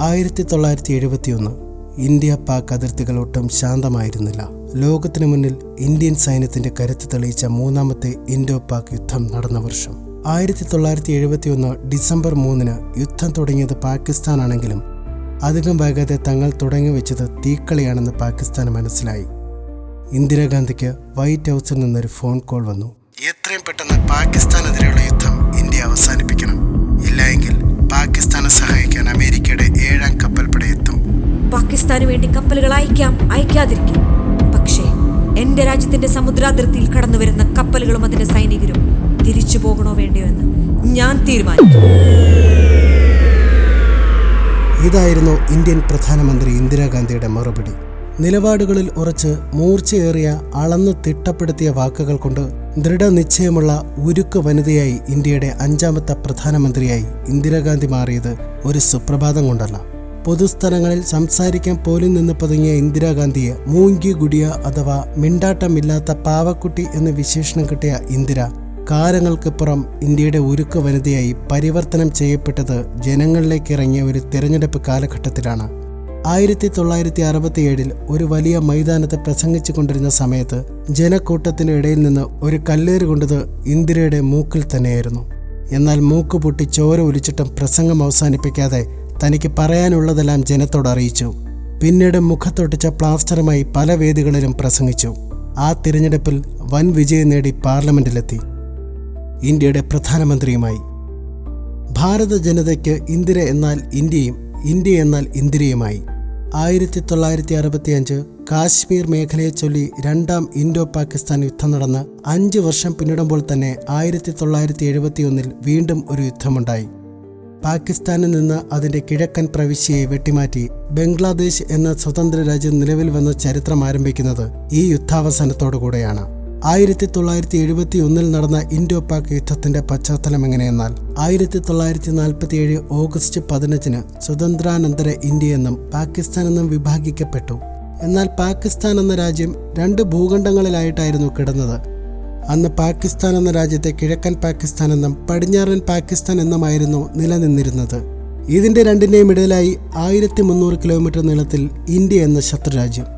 ആയിരത്തി തൊള്ളായിരത്തി എഴുപത്തിയൊന്ന് ഇന്ത്യ പാക് അതിർത്തികൾ ഒട്ടും ശാന്തമായിരുന്നില്ല. ലോകത്തിന് മുന്നിൽ ഇന്ത്യൻ സൈന്യത്തിന്റെ കരുത്ത് തെളിയിച്ച മൂന്നാമത്തെ ഇൻഡോ പാക് യുദ്ധം നടന്ന വർഷം. ആയിരത്തി തൊള്ളായിരത്തി എഴുപത്തിയൊന്ന് ഡിസംബർ മൂന്നിന് യുദ്ധം തുടങ്ങിയത് പാകിസ്ഥാനാണെങ്കിലും അധികം വൈകാതെ തങ്ങൾ തുടങ്ങി വെച്ചത് തീക്കളിയാണെന്ന് പാകിസ്ഥാൻ മനസ്സിലായി. ഇന്ദിരാഗാന്ധിക്ക് വൈറ്റ് ഹൗസിൽ നിന്നൊരു ഫോൺ കോൾ വന്നു. എത്രയും പെട്ടെന്ന് പാകിസ്ഥാനെതിരെയുള്ള യുദ്ധം ഇന്ത്യ അവസാനിപ്പിക്കണം. ഇല്ലായെങ്കിൽ പാകിസ്ഥാനെ സഹായിക്കാൻ അമേരിക്കയുടെ ഏഴാം കപ്പൽപ്പട എത്തും പാകിസ്ഥാന് വേണ്ടി കപ്പലുകൾ അയക്കാം അയക്കാതിരിക്കാം. പക്ഷേ എന്റെ രാജ്യത്തിന്റെ സമുദ്രാതിർത്തിയിൽ കടന്നു വരുന്ന കപ്പലുകളും അതിന്റെ സൈനികരും തിരിച്ചു പോകണോ വേണ്ടയോ എന്ന് ഞാൻ തീരുമാനിക്കും. ഇതായിരുന്നു ഇന്ത്യൻ പ്രധാനമന്ത്രി ഇന്ദിരാഗാന്ധിയുടെ മറുപടി. നിലപാടുകളിൽ ഉറച്ച് മൂർച്ചയേറിയ അളന്ന് തിട്ടപ്പെടുത്തിയ വാക്കുകൾ കൊണ്ട് ദൃഢനിശ്ചയമുള്ള ഉരുക്ക് വനിതയായി ഇന്ത്യയുടെ അഞ്ചാമത്തെ പ്രധാനമന്ത്രിയായി ഇന്ദിരാഗാന്ധി മാറിയത് ഒരു സുപ്രഭാതം കൊണ്ടല്ല. പൊതുസ്ഥലങ്ങളിൽ സംസാരിക്കാൻ പോലും നിന്ന് പതുങ്ങിയ ഇന്ദിരാഗാന്ധിയെ മൂങ്കി ഗുടിയ അഥവാ മിണ്ടാട്ടമില്ലാത്ത പാവക്കുട്ടി എന്ന വിശേഷണം കിട്ടിയ ഇന്ദിര കാലങ്ങൾക്കിപ്പുറം ഇന്ത്യയുടെ ഉരുക്ക് വനിതയായി പരിവർത്തനം ചെയ്യപ്പെട്ടത് ജനങ്ങളിലേക്ക് ഇറങ്ങിയ ഒരു തിരഞ്ഞെടുപ്പ് കാലഘട്ടത്തിലാണ്. ആയിരത്തി തൊള്ളായിരത്തി അറുപത്തിയേഴിൽ ഒരു വലിയ മൈതാനത്ത് പ്രസംഗിച്ചു കൊണ്ടിരുന്ന സമയത്ത് ജനക്കൂട്ടത്തിന് ഇടയിൽ നിന്ന് ഒരു കല്ലേറ് കൊണ്ടത് ഇന്ദിരയുടെ മൂക്കിൽ തന്നെയായിരുന്നു. എന്നാൽ മൂക്ക് പൊട്ടി ചോര ഒലിച്ചിട്ടും പ്രസംഗം അവസാനിപ്പിക്കാതെ തനിക്ക് പറയാനുള്ളതെല്ലാം ജനത്തോട് അറിയിച്ചു. പിന്നീട് മുഖത്തൊട്ടിച്ച പ്ലാസ്റ്ററുമായി പല വേദികളിലും പ്രസംഗിച്ചു. ആ തിരഞ്ഞെടുപ്പിൽ വൻ വിജയം നേടി പാർലമെന്റിലെത്തി. ഇന്ത്യയുടെ പ്രധാനമന്ത്രിയുമായി. ഭാരത ജനതയ്ക്ക് ഇന്ദിര എന്നാൽ ഇന്ത്യയും ഇന്ത്യ എന്നാൽ ഇന്ദ്രിയമായി. ആയിരത്തി തൊള്ളായിരത്തി അറുപത്തി അഞ്ച് കാശ്മീർ മേഖലയെ ചൊല്ലി രണ്ടാം ഇൻഡോ പാകിസ്ഥാൻ യുദ്ധം നടന്ന് അഞ്ച് വർഷം പിന്നിടുമ്പോൾ തന്നെ ആയിരത്തി തൊള്ളായിരത്തി എഴുപത്തിയൊന്നിൽ വീണ്ടും ഒരു യുദ്ധമുണ്ടായി. പാകിസ്ഥാനിൽ നിന്ന് അതിന്റെ കിഴക്കൻ പ്രവിശ്യയെ വെട്ടിമാറ്റി ബംഗ്ലാദേശ് എന്ന സ്വതന്ത്ര രാജ്യം നിലവിൽ വന്ന ചരിത്രം ആരംഭിക്കുന്നത് ഈ യുദ്ധാവസാനത്തോടുകൂടെയാണ്. ആയിരത്തി തൊള്ളായിരത്തി എഴുപത്തി ഒന്നിൽ നടന്ന ഇൻഡോ പാക് യുദ്ധത്തിന്റെ പശ്ചാത്തലം എങ്ങനെയെന്നാൽ ആയിരത്തി തൊള്ളായിരത്തി നാൽപ്പത്തി ഏഴ് ഓഗസ്റ്റ് പതിനഞ്ചിന് സ്വതന്ത്രാനന്തര ഇന്ത്യ എന്നും പാകിസ്ഥാൻ എന്നും വിഭാഗിക്കപ്പെട്ടു. എന്നാൽ പാകിസ്ഥാൻ എന്ന രാജ്യം രണ്ട് ഭൂഖണ്ഡങ്ങളിലായിട്ടായിരുന്നു കിടന്നത്. അന്ന് പാകിസ്ഥാൻ എന്ന രാജ്യത്തെ കിഴക്കൻ പാകിസ്ഥാൻ എന്നും പടിഞ്ഞാറൻ പാകിസ്ഥാൻ എന്നുമായിരുന്നു നിലനിന്നിരുന്നത്. ഇതിന്റെ രണ്ടിന്റെയും ഇടയിലായി ആയിരത്തി മുന്നൂറ് കിലോമീറ്റർ നീളത്തിൽ ഇന്ത്യ എന്ന ശത്രുരാജ്യം.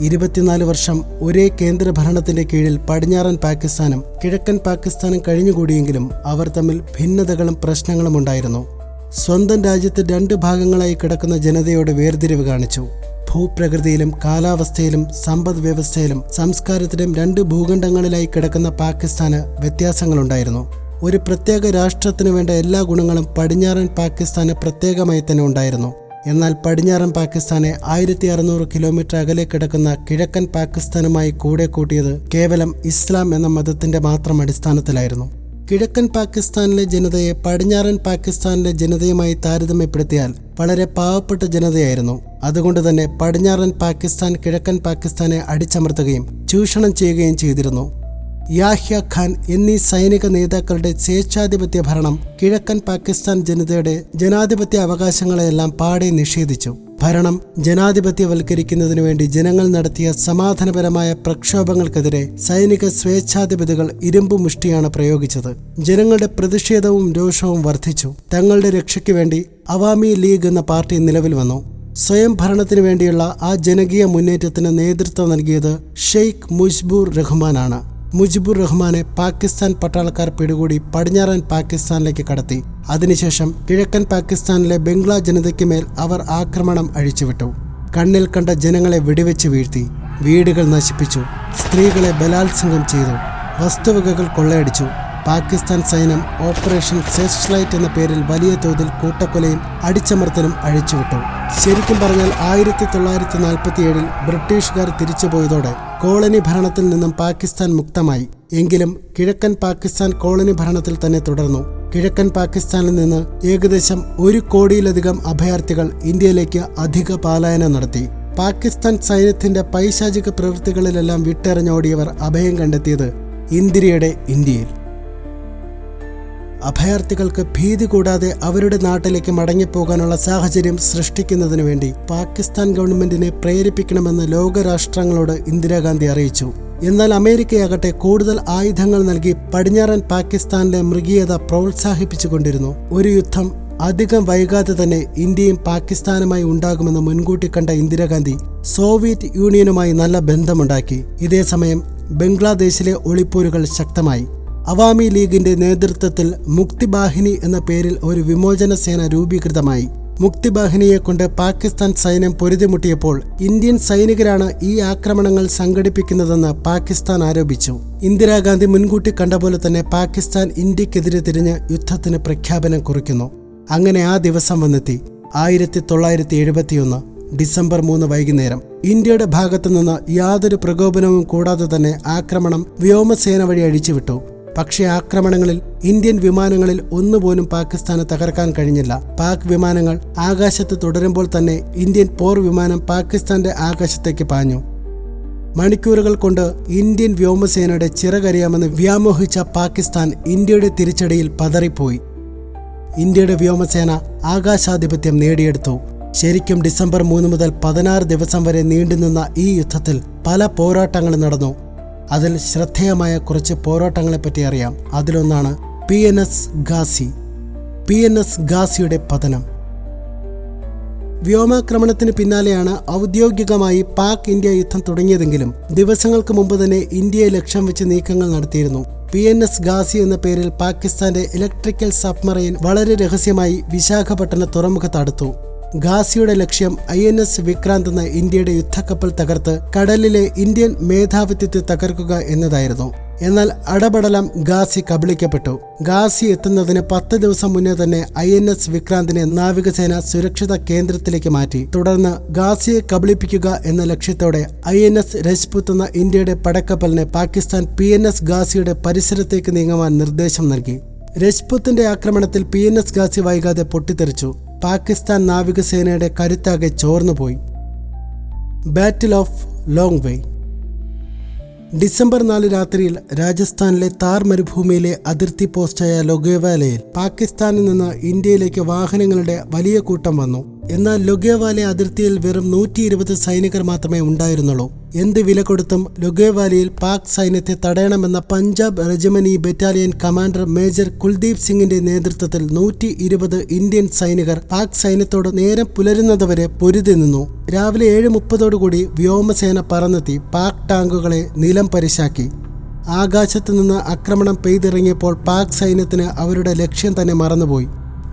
ഇരുപത്തിനാല് വർഷം ഒരേ കേന്ദ്ര ഭരണത്തിന്റെ കീഴിൽ പടിഞ്ഞാറൻ പാകിസ്ഥാനും കിഴക്കൻ പാകിസ്ഥാനും കഴിഞ്ഞുകൂടിയെങ്കിലും അവർ തമ്മിൽ ഭിന്നതകളും പ്രശ്നങ്ങളും ഉണ്ടായിരുന്നു. സ്വന്തം രാജ്യത്ത് രണ്ട് ഭാഗങ്ങളായി കിടക്കുന്ന ജനതയോട് വേർതിരിവ് കാണിച്ചു. ഭൂപ്രകൃതിയിലും കാലാവസ്ഥയിലും സമ്പദ് വ്യവസ്ഥയിലും സംസ്കാരത്തിലും രണ്ട് ഭൂഖണ്ഡങ്ങളിലായി കിടക്കുന്ന പാകിസ്ഥാന് വ്യത്യാസങ്ങളുണ്ടായിരുന്നു. ഒരു പ്രത്യേക രാഷ്ട്രത്തിനു വേണ്ട എല്ലാ ഗുണങ്ങളും പടിഞ്ഞാറൻ പാകിസ്ഥാന് പ്രത്യേകമായി തന്നെ ഉണ്ടായിരുന്നു. എന്നാൽ പടിഞ്ഞാറൻ പാകിസ്ഥാനെ ആയിരത്തി അറുന്നൂറ് കിലോമീറ്റർ അകലെ കിടക്കുന്ന കിഴക്കൻ പാകിസ്ഥാനുമായി കൂടെ കൂട്ടിയത് കേവലം ഇസ്ലാം എന്ന മതത്തിന്റെ മാത്രം അടിസ്ഥാനത്തിലായിരുന്നു. കിഴക്കൻ പാകിസ്ഥാനിലെ ജനതയെ പടിഞ്ഞാറൻ പാകിസ്ഥാനിലെ ജനതയുമായി താരതമ്യപ്പെടുത്തിയാൽ വളരെ പാവപ്പെട്ട ജനതയായിരുന്നു. അതുകൊണ്ട് തന്നെ പടിഞ്ഞാറൻ പാകിസ്ഥാൻ കിഴക്കൻ പാകിസ്ഥാനെ അടിച്ചമർത്തുകയും ചൂഷണം ചെയ്യുകയും ചെയ്തിരുന്നു. യാഹ്യ ഖാൻ എന്നീ സൈനിക നേതാക്കളുടെ സ്വേച്ഛാധിപത്യ ഭരണം കിഴക്കൻ പാകിസ്ഥാൻ ജനതയുടെ ജനാധിപത്യ അവകാശങ്ങളെല്ലാം പാടെ നിഷേധിച്ചു. ഭരണം ജനാധിപത്യവൽക്കരിക്കുന്നതിനു വേണ്ടി ജനങ്ങൾ നടത്തിയ സമാധാനപരമായ പ്രക്ഷോഭങ്ങൾക്കെതിരെ സൈനിക സ്വേച്ഛാധിപതികൾ ഇരുമ്പു മുഷ്ടിയാണ് പ്രയോഗിച്ചത്. ജനങ്ങളുടെ പ്രതിഷേധവും രോഷവും വർദ്ധിച്ചു. തങ്ങളുടെ രക്ഷയ്ക്കു വേണ്ടി അവാമി ലീഗ് എന്ന പാർട്ടി നിലവിൽ വന്നു. സ്വയം ഭരണത്തിനു വേണ്ടിയുള്ള ആ ജനകീയ മുന്നേറ്റത്തിന് നേതൃത്വം നൽകിയത് ഷെയ്ഖ് മുജ്ബൂർ റഹ്മാനാണ്. മുജിബുർ റഹ്മാനെ പാകിസ്ഥാൻ പട്ടാളക്കാർ പിടികൂടി പടിഞ്ഞാറൻ പാകിസ്ഥാനിലേക്ക് കടത്തി. അതിനുശേഷം കിഴക്കൻ പാകിസ്ഥാനിലെ ബംഗ്ലാ ജനതയ്ക്ക് മേൽ അവർ ആക്രമണം അഴിച്ചുവിട്ടു. കണ്ണിൽ കണ്ട ജനങ്ങളെ വെടിവെച്ച് വീഴ്ത്തി. വീടുകൾ നശിപ്പിച്ചു. സ്ത്രീകളെ ബലാത്സംഗം ചെയ്തു. വസ്തുവകകൾ കൊള്ളയടിച്ചു. പാകിസ്ഥാൻ സൈന്യം ഓപ്പറേഷൻ സെർച്ച് ലൈറ്റ് എന്ന പേരിൽ വലിയ തോതിൽ കൂട്ടക്കൊലയും അടിച്ചമർത്തലും അഴിച്ചുവിട്ടു. ശരിക്കും പറഞ്ഞാൽ ആയിരത്തി തൊള്ളായിരത്തി നാൽപ്പത്തിയേഴിൽ ബ്രിട്ടീഷുകാർ തിരിച്ചുപോയതോടെ കോളനി ഭരണത്തിൽ നിന്നും പാകിസ്ഥാൻ മുക്തമായി. എങ്കിലും കിഴക്കൻ പാകിസ്ഥാൻ കോളനി ഭരണത്തിൽ തന്നെ തുടർന്നു. കിഴക്കൻ പാകിസ്ഥാനിൽ നിന്ന് ഏകദേശം ഒരു കോടിയിലധികം അഭയാർത്ഥികൾ ഇന്ത്യയിലേക്ക് അധിക പാലായനം നടത്തി. പാകിസ്ഥാൻ സൈന്യത്തിന്റെ പൈശാചിക പ്രവൃത്തികളിലെല്ലാം വിട്ടെറിഞ്ഞോടിയവർ അഭയം കണ്ടെത്തിയത് ഇന്ദിരയുടെ ഇന്ത്യയിൽ. അഭയാർത്ഥികൾക്ക് ഭീതി കൂടാതെ അവരുടെ നാട്ടിലേക്ക് മടങ്ങിപ്പോകാനുള്ള സാഹചര്യം സൃഷ്ടിക്കുന്നതിനു വേണ്ടി പാകിസ്ഥാൻ ഗവൺമെന്റിനെ പ്രേരിപ്പിക്കണമെന്ന് ലോകരാഷ്ട്രങ്ങളോട് ഇന്ദിരാഗാന്ധി അറിയിച്ചു. എന്നാൽ അമേരിക്കയാകട്ടെ കൂടുതൽ ആയുധങ്ങൾ നൽകി പടിഞ്ഞാറൻ പാകിസ്ഥാനിലെ മൃഗീയത പ്രോത്സാഹിപ്പിച്ചുകൊണ്ടിരുന്നു. ഒരു യുദ്ധം അധികം വൈകാതെ തന്നെ ഇന്ത്യയും പാകിസ്ഥാനുമായി ഉണ്ടാകുമെന്ന് മുൻകൂട്ടി കണ്ട ഇന്ദിരാഗാന്ധി സോവിയറ്റ് യൂണിയനുമായി നല്ല ബന്ധമുണ്ടാക്കി. ഇതേസമയം ബംഗ്ലാദേശിലെ ഒളിപ്പോരുകൾ ശക്തമായി. അവാമി ലീഗിന്റെ നേതൃത്വത്തിൽ മുക്തിബാഹിനി എന്ന പേരിൽ ഒരു വിമോചന സേന രൂപീകൃതമായി. മുക്തിബാഹിനിയെ കൊണ്ട് പാകിസ്ഥാൻ സൈന്യം പൊരുതിമുട്ടിയപ്പോൾ ഇന്ത്യൻ സൈനികരാണ് ഈ ആക്രമണങ്ങൾ സംഘടിപ്പിക്കുന്നതെന്ന് പാകിസ്ഥാൻ ആരോപിച്ചു. ഇന്ദിരാഗാന്ധി മുൻകൂട്ടി കണ്ട പോലെ തന്നെ പാകിസ്ഥാൻ ഇന്ത്യക്കെതിരെ തിരിഞ്ഞ് യുദ്ധത്തിന് പ്രഖ്യാപനം കുറിക്കുന്നു. അങ്ങനെ ആ ദിവസം വന്നെത്തി. ആയിരത്തി തൊള്ളായിരത്തി എഴുപത്തിയൊന്ന് ഡിസംബർ മൂന്ന് വൈകുന്നേരം. ഇന്ത്യയുടെ ഭാഗത്തു നിന്ന് യാതൊരു പ്രകോപനവും കൂടാതെ തന്നെ ആക്രമണം വ്യോമസേന വഴി അഴിച്ചുവിട്ടു. പക്ഷേ ആക്രമണങ്ങളിൽ ഇന്ത്യൻ വിമാനങ്ങളിൽ ഒന്നുപോലും പാകിസ്ഥാന് തകർക്കാൻ കഴിഞ്ഞില്ല. പാക് വിമാനങ്ങൾ ആകാശത്ത് തുടരുമ്പോൾ തന്നെ ഇന്ത്യൻ പോർ വിമാനം പാകിസ്ഥാന്റെ ആകാശത്തേക്ക് പാഞ്ഞു. മണിക്കൂറുകൾ കൊണ്ട് ഇന്ത്യൻ വ്യോമസേനയുടെ ചിറകരിയാമെന്ന് വ്യാമോഹിച്ച പാകിസ്ഥാൻ ഇന്ത്യയുടെ തിരിച്ചടിയിൽ പതറിപ്പോയി. ഇന്ത്യയുടെ വ്യോമസേന ആകാശാധിപത്യം നേടിയെടുത്തു. ശരിക്കും ഡിസംബർ മൂന്ന് മുതൽ പതിനാറ് ദിവസം വരെ നീണ്ടുനിന്ന ഈ യുദ്ധത്തിൽ പല പോരാട്ടങ്ങളും നടന്നു. അതിൽ ശ്രദ്ധേയമായ കുറച്ച് പോരാട്ടങ്ങളെപ്പറ്റി അറിയാം. അതിലൊന്നാണ് P N S Ghazi P N S ഗാസിയുടെ പതനം. വ്യോമാക്രമണത്തിന് പിന്നാലെയാണ് ഔദ്യോഗികമായി പാക് ഇന്ത്യ യുദ്ധം തുടങ്ങിയതെങ്കിലും ദിവസങ്ങൾക്ക് മുമ്പ് തന്നെ ഇന്ത്യയെ ലക്ഷ്യം വെച്ച് നീക്കങ്ങൾ നടത്തിയിരുന്നു. പി എൻ എസ് ഗാസി എന്ന പേരിൽ പാകിസ്ഥാന്റെ ഇലക്ട്രിക്കൽ സബ്മറൈൻ വളരെ രഹസ്യമായി വിശാഖപട്ടണ തുറമുഖത്ത് അടുത്തു. ഗാസിയുടെ ലക്ഷ്യം ഐ എൻ എസ് വിക്രാന്ത് എന്ന ഇന്ത്യയുടെ യുദ്ധക്കപ്പൽ തകർത്ത് കടലിലെ ഇന്ത്യൻ മേധാവിത്വത്തെ തകർക്കുക എന്നതായിരുന്നു. എന്നാൽ അടപടലം ഗാസി കബളിക്കപ്പെട്ടു. ഗാസി എത്തുന്നതിന് പത്ത് ദിവസം മുന്നേ തന്നെ ഐ എൻ എസ് വിക്രാന്തിനെ നാവികസേന സുരക്ഷിത കേന്ദ്രത്തിലേക്ക് മാറ്റി. തുടർന്ന് ഗാസിയെ കബളിപ്പിക്കുക എന്ന ലക്ഷ്യത്തോടെ ഐ എൻ എസ് രജ്പുത്ത് എന്ന ഇന്ത്യയുടെ പടക്കപ്പലിനെ പാകിസ്ഥാൻ പി എൻ എസ് ഗാസിയുടെ പരിസരത്തേക്ക് നീങ്ങുവാൻ നിർദ്ദേശം നൽകി. രജ്പുത്തിന്റെ ആക്രമണത്തിൽ പി എൻ എസ് ഗാസി വൈകാതെ പൊട്ടിത്തെറിച്ചു. പാകിസ്ഥാൻ നാവികസേനയുടെ കരുത്താകെ ചോർന്നുപോയി battle of Longewala December നാല് രാത്രിയിൽ രാജസ്ഥാനിലെ താർ മരുഭൂമിയിലെ അതിർത്തി പോസ്റ്റായ ലൊഗേവാലയിൽ പാകിസ്ഥാനിൽ നിന്ന് ഇന്ത്യയിലേക്ക് വാഹനങ്ങളുടെ വലിയ കൂട്ടം വന്നു. എന്നാൽ ലൊഗേവാലെ അതിർത്തിയിൽ വെറും നൂറ്റി ഇരുപത് സൈനികർ മാത്രമേ ഉണ്ടായിരുന്നുള്ളൂ. എന്ത് വില കൊടുത്തും ലൊഗേവാലിയിൽ പാക് സൈന്യത്തെ തടയണമെന്ന Punjab regiment battalion commander major Kuldeep സിംഗിന്റെ നേതൃത്വത്തിൽ നൂറ്റി ഇരുപത് ഇന്ത്യൻ സൈനികർ പാക് സൈന്യത്തോട് നേരം പുലരുന്നതുവരെ പൊരുതി നിന്നു. രാവിലെ ഏഴ് മുപ്പതോടുകൂടി വ്യോമസേന പറന്നെത്തി പാക് ടാങ്കുകളെ നിലം പരിശാക്കി. ആകാശത്തു നിന്ന് ആക്രമണം പെയ്തിറങ്ങിയപ്പോൾ പാക് സൈന്യത്തിന് അവരുടെ ലക്ഷ്യം തന്നെ മറന്നുപോയി.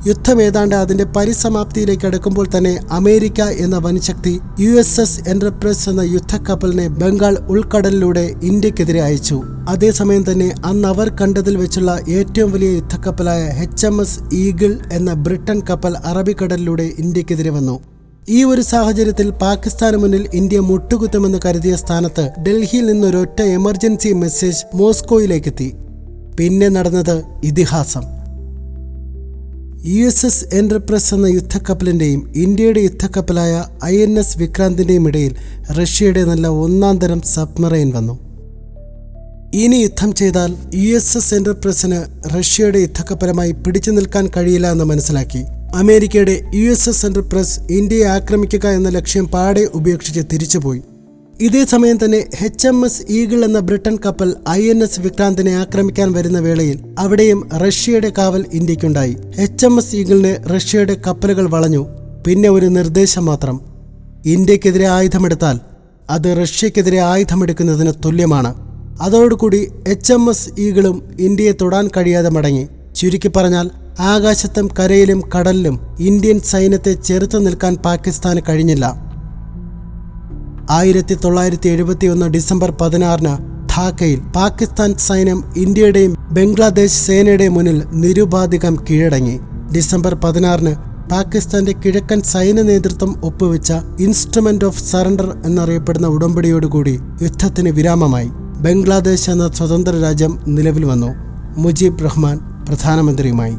യുദ്ധം ഏതാണ്ട് അതിന്റെ പരിസമാപ്തിയിലേക്ക് അടുക്കുമ്പോൾ തന്നെ അമേരിക്ക എന്ന വൻശക്തി യു എസ് എസ് എന്റർപ്രൈസ് എന്ന യുദ്ധക്കപ്പലിനെ ബംഗാൾ ഉൾക്കടലിലൂടെ ഇന്ത്യക്കെതിരെ അയച്ചു. അതേസമയം തന്നെ അന്ന് അവർ കണ്ടതിൽ വെച്ചുള്ള ഏറ്റവും വലിയ യുദ്ധക്കപ്പലായ എച്ച് എം എസ് ഈഗിൾ എന്ന ബ്രിട്ടൻ കപ്പൽ അറബിക്കടലിലൂടെ ഇന്ത്യക്കെതിരെ വന്നു. ഈ ഒരു സാഹചര്യത്തിൽ പാകിസ്ഥാന് മുന്നിൽ ഇന്ത്യ മുട്ടുകുത്തുമെന്ന് കരുതിയ സ്ഥാനത്ത് ഡൽഹിയിൽ നിന്നൊരൊറ്റ എമർജൻസി മെസ്സേജ് മോസ്കോയിലേക്കെത്തി. പിന്നെ നടന്നത് ഇതിഹാസം. യു എസ് എസ് എന്റർപ്രസ് എന്ന യുദ്ധക്കപ്പലിന്റെയും ഇന്ത്യയുടെ യുദ്ധക്കപ്പലായ ഐ എൻ എസ് വിക്രാന്തിന്റെയും ഇടയിൽ റഷ്യയുടെ നല്ല ഒന്നാം തരം സബ്മറൈൻ വന്നു. ഇനി യുദ്ധം ചെയ്താൽ യു എസ് എസ് എന്റർപ്രസിന് റഷ്യയുടെ യുദ്ധക്കപ്പലമായി പിടിച്ചു നിൽക്കാൻ കഴിയില്ല എന്ന് മനസ്സിലാക്കി. അമേരിക്കയുടെ യു എസ് എസ് എന്റർപ്രസ് ഇന്ത്യയെ ആക്രമിക്കുക എന്ന ലക്ഷ്യം പാടെ ഉപേക്ഷിച്ച് തിരിച്ചുപോയി. ഇതേ സമയം തന്നെ എച്ച് എം എസ് ഈഗിൾ എന്ന ബ്രിട്ടൻ കപ്പൽ ഐ എൻ എസ് വിക്രാന്തിനെ ആക്രമിക്കാൻ വരുന്ന വേളയിൽ അവിടെയും റഷ്യയുടെ കാവൽ ഇന്ത്യക്കുണ്ടായി. എച്ച് എം എസ് ഈഗിളിനെ റഷ്യയുടെ കപ്പലുകൾ വളഞ്ഞു. പിന്നെ ഒരു നിർദ്ദേശം മാത്രം. ഇന്ത്യക്കെതിരെ ആയുധമെടുത്താൽ അത് റഷ്യക്കെതിരെ ആയുധമെടുക്കുന്നതിന് തുല്യമാണ്. അതോടുകൂടി എച്ച് എം എസ് ഈഗിളും ഇന്ത്യയെ തൊടാൻ കഴിയാതെ മടങ്ങി. ചുരുക്കി പറഞ്ഞാൽ ആകാശത്തും കരയിലും കടലിലും ഇന്ത്യൻ സൈന്യത്തെ ചെറുത്തു നിൽക്കാൻ പാകിസ്ഥാന് കഴിഞ്ഞില്ല. ആയിരത്തി തൊള്ളായിരത്തി എഴുപത്തി ഒന്ന് ഡിസംബർ പതിനാറിന് ധാക്കയിൽ പാകിസ്ഥാൻ സൈന്യം ഇന്ത്യയുടെയും ബംഗ്ലാദേശ് സേനയുടെയും മുന്നിൽ നിരുപാധികം കീഴടങ്ങി. ഡിസംബർ പതിനാറിന് പാകിസ്ഥാന്റെ കിഴക്കൻ സൈന്യ നേതൃത്വം ഒപ്പുവെച്ച ഇൻസ്ട്രുമെന്റ് ഓഫ് സറണ്ടർ എന്നറിയപ്പെടുന്ന ഉടമ്പടിയോടുകൂടി യുദ്ധത്തിന് വിരാമമായി. ബംഗ്ലാദേശ് എന്ന സ്വതന്ത്ര രാജ്യം നിലവിൽ വന്നു. മുജീബ് റഹ്മാൻ പ്രധാനമന്ത്രിയുമായി.